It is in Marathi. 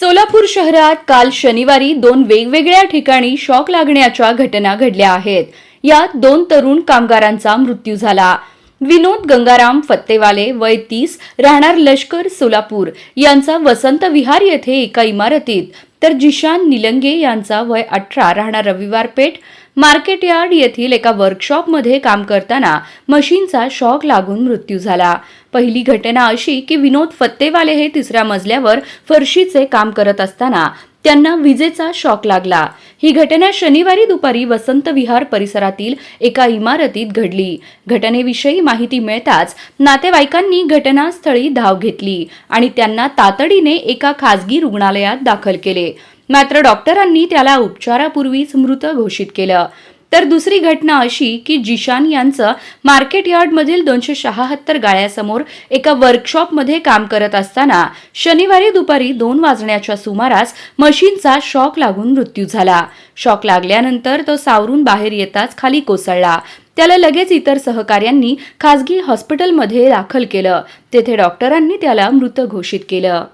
सोलापूर शहरात काल शनिवारी दोन वेगवेगळ्या ठिकाणी शॉक लागण्याच्या घटना घडल्या आहेत. यात दोन तरुण कामगारांचा मृत्यू झाला. विनोद गंगाराम फत्तेवाले वय तीस राहणार लष्कर सोलापूर. यांचा वसंत विहार येथे एका इमारतीत तर जिशान निलंगे यांचा वय अठरा राहणार रविवार पेठ मार्केट यार्ड येथील एका वर्कशॉपमध्ये काम करताना मशीनचा शॉक लागून मृत्यू झाला. पहिली घटना अशी की विनोद फत्तेवाले हे तिसऱ्या मजल्यावर फरशीचे काम करत असताना त्यांना विजेचा शॉक लागला. ही घटना शनिवारी दुपारी वसंत विहार परिसरातील एका इमारतीत घडली. घटनेविषयी माहिती मिळताच नातेवाईकांनी घटनास्थळी धाव घेतली आणि त्यांना तातडीने एका खासगी रुग्णालयात दाखल केले. मात्र डॉक्टरांनी त्याला उपचारापूर्वीच मृत घोषित केलं. तर दुसरी घटना अशी की जिशान यांचं मार्केट यार्डमधील दोनशे शहात्तर गाळ्यासमोर एका वर्कशॉपमध्ये काम करत असताना शनिवारी दुपारी दोन वाजण्याच्या सुमारास मशीनचा शॉक लागून मृत्यू झाला. शॉक लागल्यानंतर तो सावरून बाहेर येताच खाली कोसळला. त्याला लगेच इतर सहकाऱ्यांनी खासगी हॉस्पिटलमध्ये दाखल केलं. तेथे डॉक्टरांनी त्याला मृत घोषित केलं.